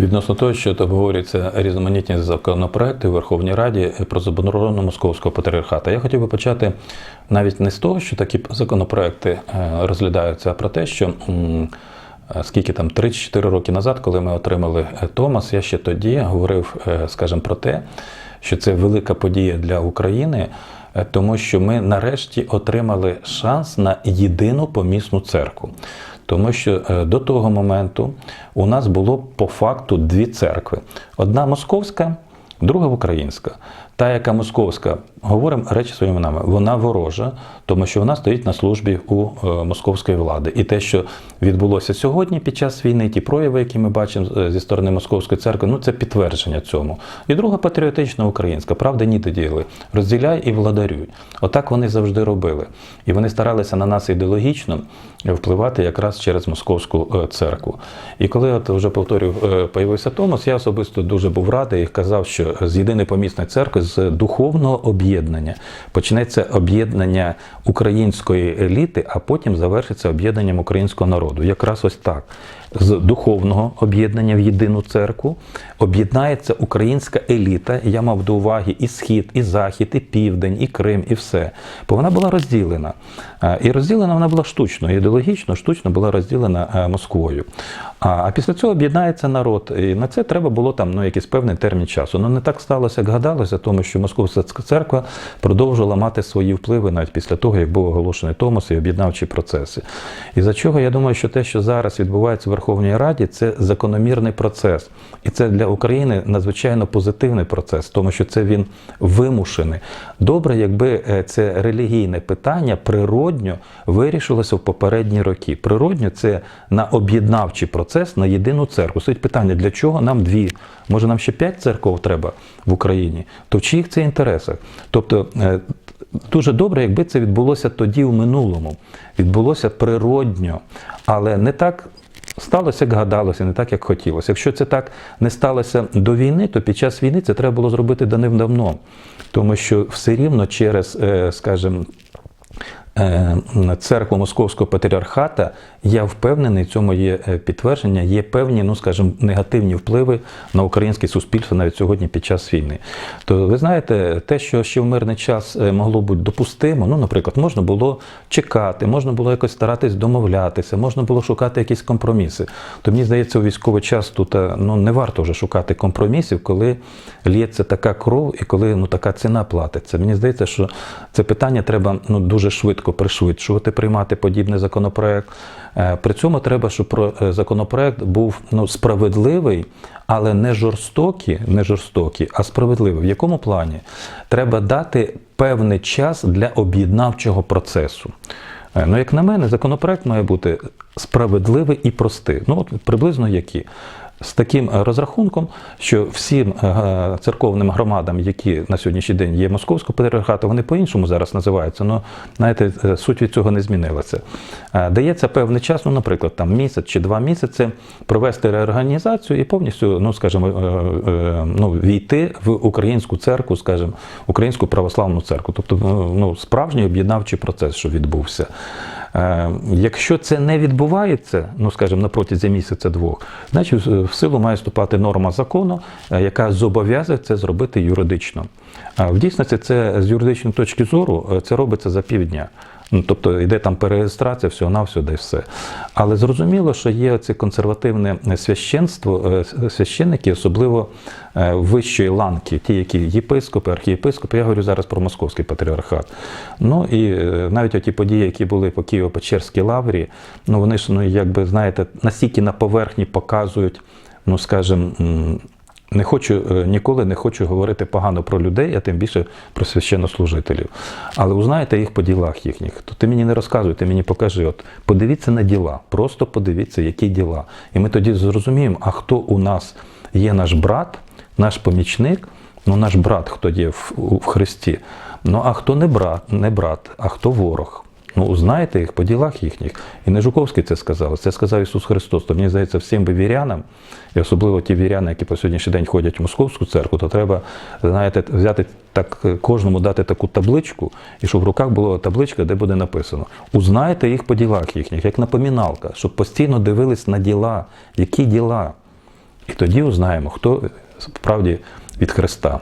Відносно того, що обговорюються різноманітні законопроекти в Верховній Раді про заборону московського патріархата, я хотів би почати навіть не з того, що такі законопроекти е, розглядаються, а про те, що е, скільки там 3-4 роки назад, коли ми отримали е, Томас, я ще тоді говорив, скажімо, про те, що це велика подія для України, тому що ми нарешті отримали шанс на єдину помісну церкву. Тому що е, до того моменту у нас було по факту дві церкви: одна московська, друга українська. Та, яка московська, говоримо речі своїми іменами, вона ворожа, тому що вона стоїть на службі у е, московської влади. І те, що відбулося сьогодні під час війни, ті прояви, які ми бачимо е, зі сторони московської церкви, ну це підтвердження цьому. І друга патріотична українська, правда, ніде діяли. Розділяй і владарюй. Отак вони завжди робили. І вони старалися на нас ідеологічно впливати якраз через московську е, церкву. І коли от вже повторюю, появився Томас, я особисто дуже був радий і казав, що з єдиної помісної церкви, з духовного об'єднання почнеться об'єднання української еліти, а потім завершиться об'єднанням українського народу. Якраз ось так. З духовного об'єднання в єдину церкву об'єднається українська еліта. Я мав до уваги і схід, і захід, і південь, і Крим, і все. Бо вона була розділена. Е, І розділена вона була штучно, ідеологічно, штучно була розділена е, Москвою. А, після цього об'єднається народ. І на це треба було там ну, якийсь певний термін часу. Ну не так сталося, як гадалося, тому що Московська церква продовжувала мати свої впливи навіть після того, як був оголошений Томос і об'єднавчі процеси. І за чого я думаю, що те, що зараз відбувається в Верховній Раді, це закономірний процес. І це для України надзвичайно позитивний процес, тому що це він вимушений. Добре, якби е, це релігійне питання природньо вирішилося в попередні роки. Природньо це на об'єднавчий процес, на єдину церкву. Стоїть питання, для чого нам дві? Може, нам ще п'ять церков треба в Україні? То чиїх це інтересах? Тобто е, дуже добре, якби це відбулося тоді в минулому. Відбулося природньо, але не так. Сталося, як гадалося, не так, як хотілося. Якщо це так не сталося до війни, то під час війни це треба було зробити давним-давно. Тому що все рівно через, е, скажімо, е, церкву Московського патріархата, я впевнений, цьому є е, підтвердження, є певні, ну скажімо, негативні впливи на українське суспільство навіть сьогодні під час війни. То ви знаєте, те, що ще в мирний час е, могло бути допустимо, ну, наприклад, можна було чекати, можна було якось старатись домовлятися, можна було шукати якісь компроміси. То мені здається, у військовий час тут ну, не варто вже шукати компромісів, коли лється така кров і коли ну, така ціна платиться. Мені здається, що це питання треба ну, дуже швидко пришвидшувати, приймати подібний законопроект. Е, При цьому треба, щоб е, законопроект був ну, справедливий, але не жорстокий, не жорстокий, а справедливий. В якому плані? Треба дати певний час для об'єднавчого процесу. Е, Ну, як на мене, законопроект має бути справедливий і простий. Ну, от приблизно які. З таким е, розрахунком, що всім е, церковним громадам, які на сьогоднішній день є московського патріархату, вони по-іншому зараз називаються. Ну, знаєте, е, суть від цього не змінилася. Дається певний час, ну, наприклад, там місяць чи два місяці провести реорганізацію і повністю, ну, скажімо, ну, війти в українську церкву, скажімо, українську православну церкву. Тобто, ну, ну, справжній об'єднавчий процес, що відбувся. Е, Якщо це не відбувається, ну скажімо, на протязі місяця-двох, значить в- силу має вступати норма закону, е, яка зобов'язує це зробити юридично. А В дійсності це з юридичної точки зору е, це робиться за півдня. Ну, тобто йде там перереєстрація, всього на все, де все. Але зрозуміло, що є це консервативне священство, е, священники, особливо е, вищої ланки, ті, які єпископи, архієпископи, я говорю зараз про московський патріархат. Ну і е, навіть оті події, які були по Києво-Печерській лаврі, ну вони ж, ну якби знаєте, настільки на поверхні показують, ну скажімо, не хочу е, ніколи не хочу говорити погано про людей, а тим більше про священнослужителів. Але узнаєте їх по ділах їхніх. То ти мені не розказуй, ти мені покажи. От подивіться на діла, просто подивіться, які діла. І ми тоді зрозуміємо, а хто у нас є наш брат, наш помічник, ну наш брат, хто є в, в Христі. Ну а хто не брат, не брат, а хто ворог. Ну, узнаєте їх по ділах їхніх. І не Жуковський це сказав, це сказав Ісус Христос. То мені здається, всім би вірянам, і особливо ті віряни, які по сьогоднішній день ходять в московську церкву, то треба, знаєте, взяти так е, кожному дати таку табличку, і щоб в руках була табличка, де буде написано: Узнайте їх по ділах їхніх, як напоміналка, щоб постійно дивились на діла, які діла. І тоді узнаємо, хто справді від Христа.